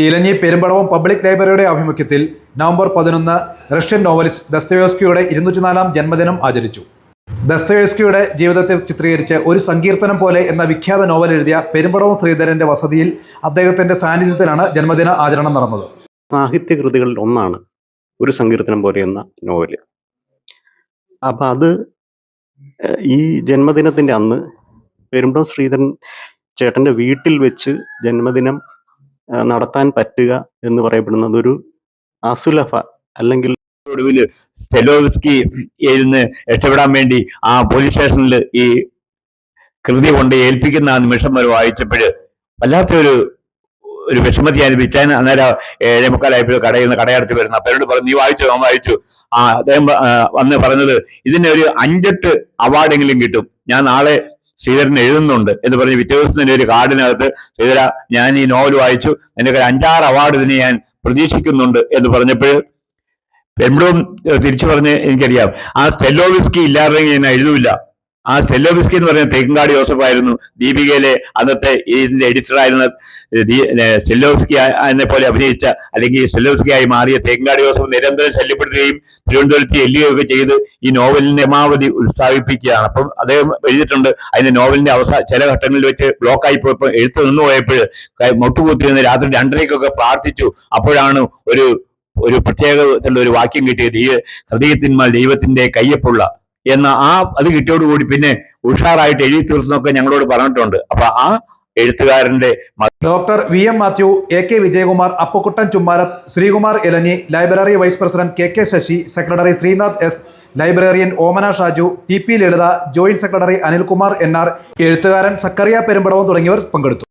ഇലഞ്ഞി Perumbadavam public ലൈബ്രറിയുടെ ആഭിമുഖ്യത്തിൽ November പതിനൊന്ന് റഷ്യൻ നോവലിസ്റ്റ് ദസ്തയോസ്കിയുടെ ഇരുന്നൂറ്റിനാലാം ജന്മദിനം ആചരിച്ചു. ദസ്തയോസ്കിയുടെ ജീവിതത്തെ ചിത്രീകരിച്ച് ഒരു സങ്കീർത്തനം പോലെ എന്ന വിഖ്യാത നോവൽ എഴുതിയ പെരുമ്പടവം ശ്രീധരന്റെ വസതിയിൽ അദ്ദേഹത്തിന്റെ സാന്നിധ്യത്തിലാണ് ജന്മദിന ആചരണം നടന്നത്. സാഹിത്യകൃതികളിൽ ഒന്നാണ് ഒരു സങ്കീർത്തനം പോലെ എന്ന നോവൽ. അപ്പം അത് ഈ ജന്മദിനത്തിന്റെ അന്ന് പെരുമ്പടം ശ്രീധരൻ ചേട്ടന്റെ വീട്ടിൽ വെച്ച് ജന്മദിനം നടത്താൻ പറ്റുക എന്ന് പറയപ്പെടുന്നത് ഒരു അസുലഭ അല്ലെങ്കിൽ ഒടുവിൽ സെലോവിസ്കി ഇരുന്ന് രക്ഷപ്പെടാൻ വേണ്ടി ആ പോലീസ് സ്റ്റേഷനിൽ ഈ കൃതി കൊണ്ട് ഏൽപ്പിക്കുന്ന ആ നിമിഷം വരെ വായിച്ചപ്പോൾ വല്ലാത്തൊരു ഒരു വിഷമതി അനുഭവിച്ചാൽ അന്നേരം ഏഴേ മുക്കാലായപ്പോൾ കടയിൽ നിന്ന് കടയടുത്ത് വരുന്ന. അപ്പൊ എന്നോട് പറഞ്ഞു നീ വായിച്ചു? ഞാൻ വായിച്ചു. ആ അദ്ദേഹം വന്ന് പറഞ്ഞത് ഇതിന് ഒരു അഞ്ചെട്ട് അവാർഡെങ്കിലും കിട്ടും. ഞാൻ നാളെ ശ്രീധരൻ എഴുതുന്നുണ്ട് എന്ന് പറഞ്ഞ് പിറ്റേ ദിവസത്തിന്റെ ഒരു കാർഡിനകത്ത് ശ്രീധര ഞാൻ ഈ നോവൽ വായിച്ചു എന്റെ ഒരു അഞ്ചാറ് അവാർഡ് ഇതിനെ ഞാൻ പ്രതീക്ഷിക്കുന്നുണ്ട് എന്ന് പറഞ്ഞപ്പോൾ എപ്പോഴും തിരിച്ചു പറഞ്ഞ് എനിക്കറിയാം. ആ സ്റ്റെല്ലോവിസ്കി ഇല്ലാതെ ഞാൻ എഴുതൂല. ആ സെല്ലോബിസ്കി എന്ന് പറയുന്ന തേക്കുംകാട് ജോസഫ് ആയിരുന്നു ദീപികയിലെ അന്നത്തെ ഇതിന്റെ ദീ- ഏ, എന്നെ പോലെ അഭിനയിച്ച അല്ലെങ്കിൽ സ്റ്റെല്ലോവിസ്കി ആയി മാറിയ തേക്കുംകാട് ജോസഫ് നിരന്തരം ശല്യപ്പെടുത്തുകയും തിരുവനന്തപുരത്ത് എല്ലുകയൊക്കെ ചെയ്ത് ഈ നോവലിന്റെ മാവധി ഉത്സാഹിപ്പിക്കുകയാണ്. അപ്പം അദ്ദേഹം എഴുതിയിട്ടുണ്ട് അതിന്റെ നോവലിന്റെ അവസാന ചില ഘട്ടങ്ങളിൽ വെച്ച് ബ്ലോക്കായി പോയപ്പോൾ എഴുത്ത് നിന്നു പോയപ്പോൾ മുട്ടുകൂത്തിരുന്ന് രാത്രി രണ്ടരയ്ക്കൊക്കെ പ്രാർത്ഥിച്ചു. അപ്പോഴാണ് ഒരു ഒരു പ്രത്യേകത്തിലുള്ള ഒരു വാക്യം കിട്ടിയത്. ഈ ഹൃദയത്തിന്മാൽ ദൈവത്തിന്റെ കയ്യപ്പുള്ള എന്ന ആ അത് കിട്ടിയോടുകൂടി പിന്നെ ഉഷാറായിട്ട് എഴുതി തീർത്തുന്നൊക്കെ ഞങ്ങളോട് പറഞ്ഞിട്ടുണ്ട്. അപ്പൊ ആ എഴുത്തുകാരന്റെ doctor V M Mathew A K Vijayakumar Appakkuttan Chummarath Sreekumar Elanji library vice president K K Sasi secretary Sreenath S librarian Omana Shaju T P Lalitha joint secretary Anilkumar N R എഴുത്തുകാരൻ സക്കറിയ പെരുമ്പടവും തുടങ്ങിയവർ പങ്കെടുത്തു.